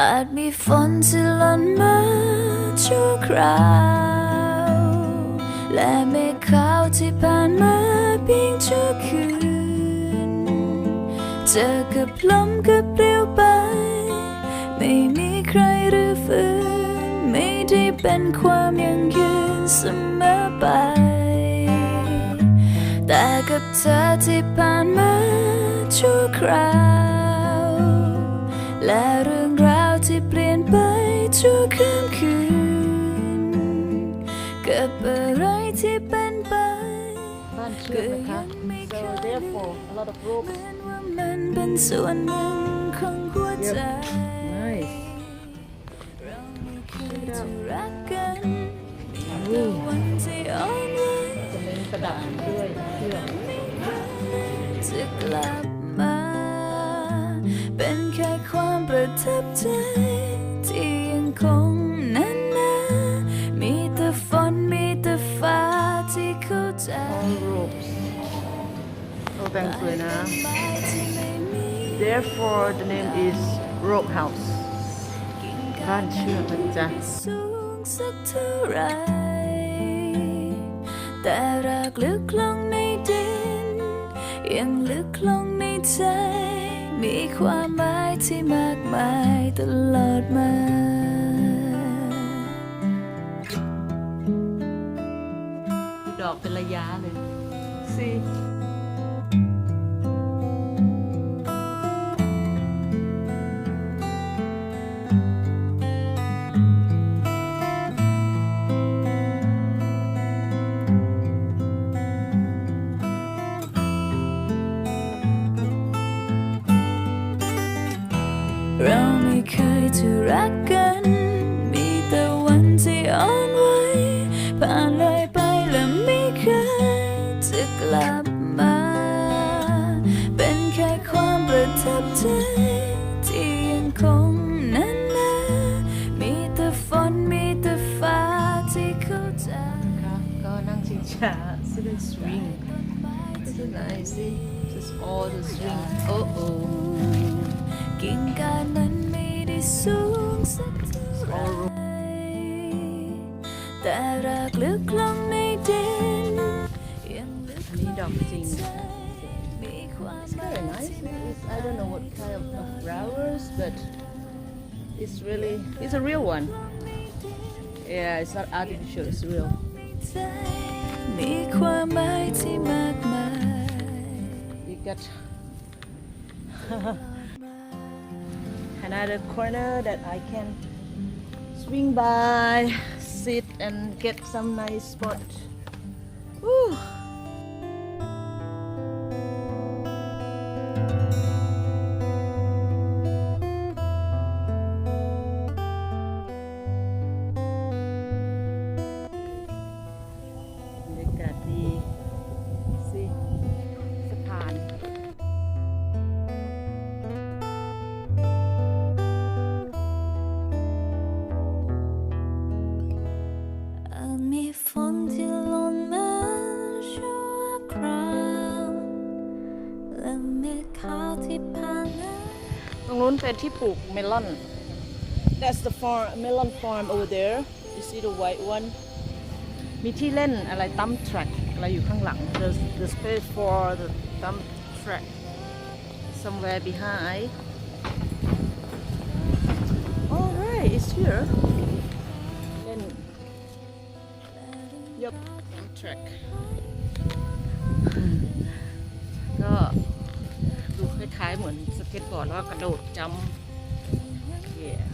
อาจมีฝนที่หล่นมาชั่วคราว และเมฆขาวที่ผ่านมาเพียงชั่วคืน เจอกับลมกับเปลี่ยวไป ไม่มีใครหรือฝืนไม่ได้เป็นความยั่งยืนเสมอไป แต่กับเธอที่ผ่านมาชั่วคราว และเรื่อง ชั่วข้ามคืนกับอะไรที่เป็นไปบ้านเชือกนะคะ so therefore a lot of rope เหมือนว่ามันเป็นส่วนหนึ่งของหัวใจ nice เราไม่เคยจะรักกันมีแต่วันที่อ่อนไหวจะเน้นประดับด้วยเชือกจะกลับมา เป็นแค่ความประทับใจ โอ้แต่งสวยนะที่ไม่มี therefore the name is rope house บ้านเชือกนะจ๊ะสูงสักเท่าไหรแต่รักลึกลงในดินยังลึกลงในใจ มีความหมายที่มากมายตลอดมาดอกเป็นระยะเลย see กกัน มีแต่วันที่อ่อนไหวผ่านเลยไปและไม่เคยจะกลับมา เป็นแค่ความประทับใจที่ยังคงนั้นนะมีแต่ฝนมีแต่ฟ้าที่เข้าใจค่ะก็นั่งชิงช้า sit and swing this is nice see just all the swing oh oh กิ่งก้านมันไม่ได้ สูงสักเท่าไหร all rope แต่รักลึกลงในดินยังลึก อันนี้ดอกจริง มีความ It's very nice. It's, I don't know what kind of, of flowers, but it's really it's a real one. Yeah, it's not artificial. It's real. ใจมีความหมายที่มากมาย You got another corner that I can swing by, sit and get some nice spot. Woo. ตรงนู้นเป็นที่ปลูกเมลอน That's the farm melon farm over there you see the white one มีที่เล่นอะไรตั้ม track อะไรอยู่ข้างหลัง There's the space for the thumb track somewhere behind alright it's here เล่น Yup thumb track ก็ดู คล้ายๆเหมือนสเก็ตบอร์ดแล้วกระโดดจำ yeah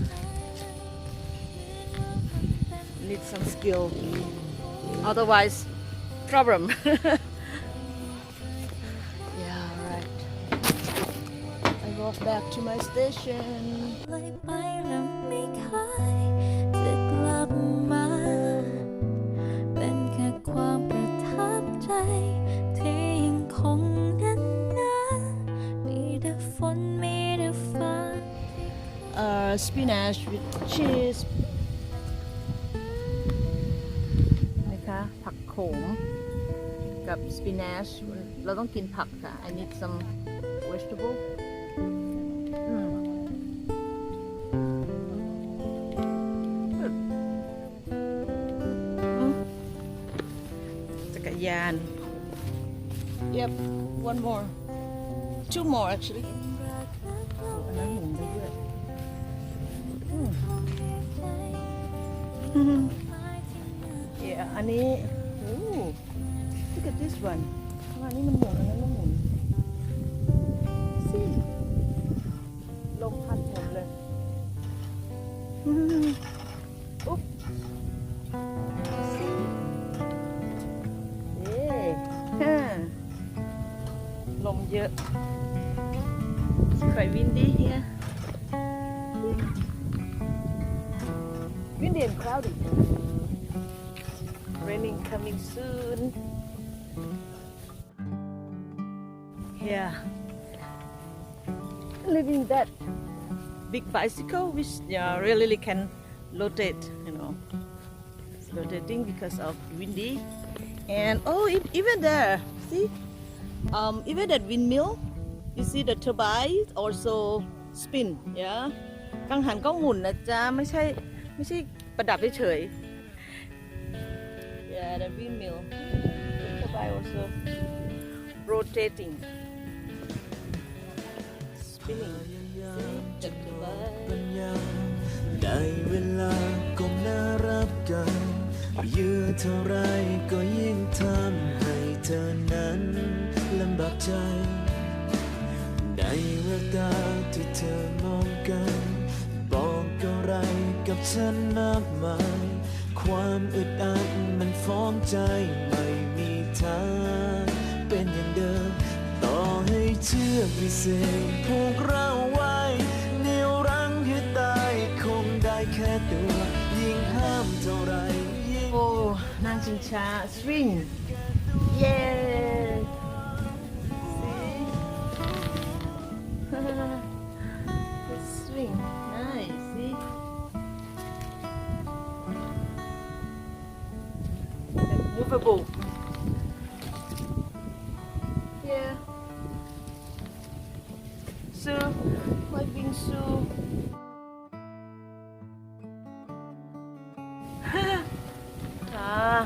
need some skill otherwise problem yeah right I walk back to my station spinach with cheese. นะคะผักโขมกับ spinach. เราต้องกินผักค่ะ. I need some vegetable. จักรยาน Yep one more. Two more actually. Yeah อันนี้โอ้ look at this one อันนี้มันหมุนอันนั้นมันหมุน see ลมพัดหมดเลยอืมอุ๊บ see เย้ฮ่าลมเยอะ It's quite windy here. Windy and cloudy. Raining coming soon. Yeah. Living that big bicycle, which yeah, really can rotate, you know. It's rotating because of windy. And oh, e- even there, see? Um, even that windmill, you see the turbine also spin, yeah? กังหันก็หมุนนะจ๊ะ ไม่ใช่ ไม่ใช่ประดับเฉยๆ Yeah, the windmill. The turbine also rotating, spinning. See? The turbine. ได้เวลาก้มหน้ารับกันยื้อเท่าไรก็ยิ่งทำให้เธอนั้นลำบากใจ ในแววตาที่เธอมองกันบอกอะไร กับฉันมากมาย ความอึดอัดมันฟ้องใจไม่มีทางเป็นอย่างเดิม ต่อให้เชือกวิเศษผูกเราไว้เหนี่ยวรั้งให้ตายคงได้แค่ตัว ยิ่งห้ามเท่าไรยิ่ง โอ้นางชิงช้า swing เย้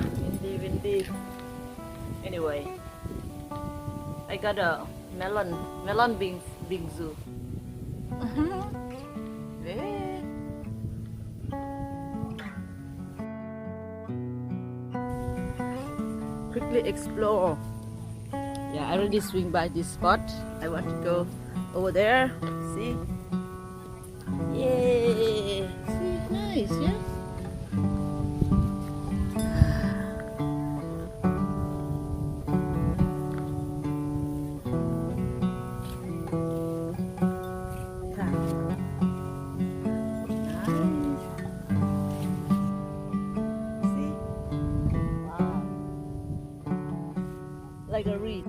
Windy, windy. Anyway, I got a melon, melon bing, bingsu. yeah. Quickly explore. Yeah, I already swing by this spot. I want to go over there. See? Yay! See, nice, yeah. Like a reed.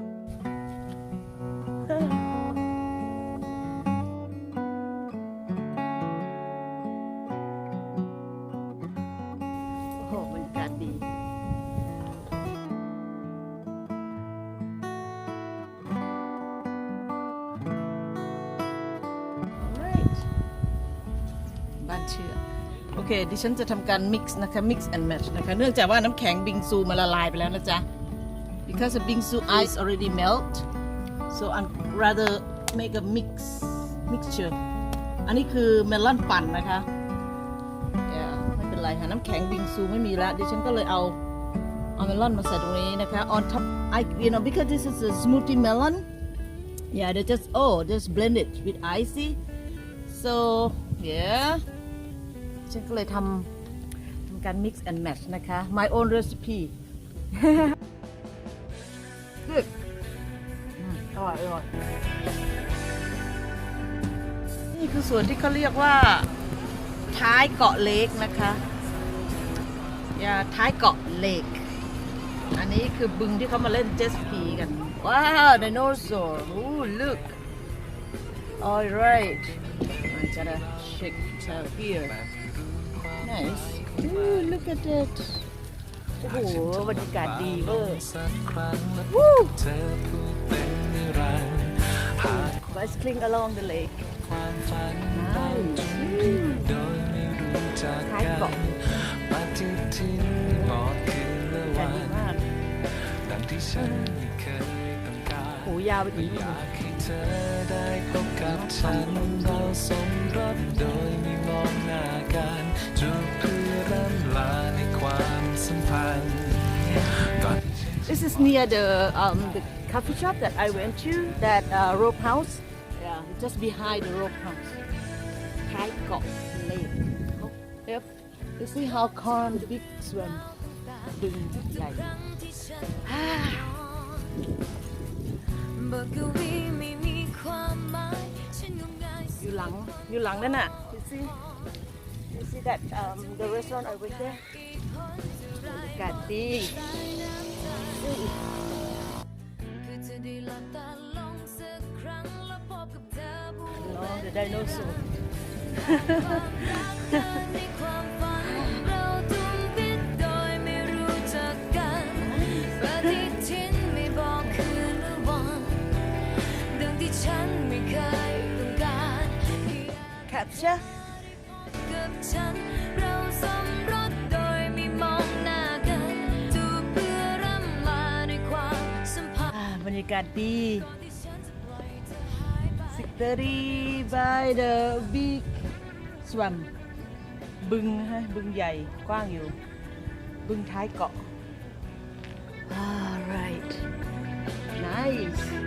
Oh, บรรยากาศดี Alright บ้านเชื่อโอเค ดิฉันจะทำการ mix นะคะ mix and match นะคะ เนื่องจากว่าน้ำแข็งบิงซูมันละลายไปแล้วนะจ๊ะ because the bingsu ice already melt so I'd rather make a mix mixture อันนี้คือเมลอนปั่นนะคะ yeah ไม่เป็นไรค่ะน้ำแข็งบิงซูไม่มีแล้ว ดิฉันก็เลยเอา เอาเมลอนมาใส่ตรงนี้นะคะ on top I you know because this is a smoothie melon yeah they just oh just blend it with icy so yeah ฉันก็เลยทำทำการ mix and match นะคะ my own recipe อร่อยอร่อยนี่คือสวนที่เขาเรียกว่า ท้ายเกาะเล็กนะคะอย่าท้ายเกาะเล็ก อันนี้คือบึงที่เขามาเล่นเจสกีกัน ว้าวไดโนเสาร์ ooh look alright I'm gonna check it out here nice ooh look at that โอ้โหบรรยากาศดีเวอร์ กครั้งและ Woo เธอพูดเป็นนิรันดร์หาก bicycling along the lake ความฝัน nice โดยไม่รู้จักท้ายกัเกาะนปฏิทินบอกคืนละบรรวัยากาศดีนมากดังที่ฉันไม่เคยต้องการหูยาวไปถึงอยากให้เธอได้พบกับฉันเราสมรสโดยไม่มองหน้ากันจูบเพื่อร่ำลาในความสัมพันธ์ก่อนที่ฉัน This is near the um, the coffee shop that I went to, that uh, rope house. Yeah, just behind the rope house. Thai Kok Lake. Oh, Yep. You see how calm the big swim. ดึงใหญ่บอกกวีไม่มีความหมายฉันงมงายอยู่หลังอยู่หลังนั่นน่ะ You see You see that um, the restaurant over there บรร the dinosaur ในความฝันเราทุ่มพิษโดยไม่รู้จักกันปฏิทินไม่บอกคืนหรือวันดังที่ฉันไม่เคยต้องการ capture กับฉันเราสมรสโดยไม่มองหน้ากันจูบเพื่อร่ำลาในความสัมพันธ์อ่าบรรยากาศดี three by the big swam. Thai, บึงท้ายเกาะ alright nice.